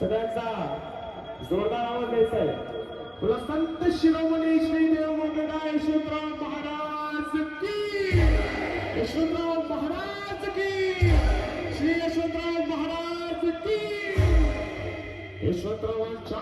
सगळ्यांचा जोरदार आवाज द्यायचा आहे. तुला संत शिरोमणी श्रीदेव देव यशवंतराव महाराज की? यशवंतराव महाराज की? श्री यशवंतराव महाराज की? यशवंतरावांच्या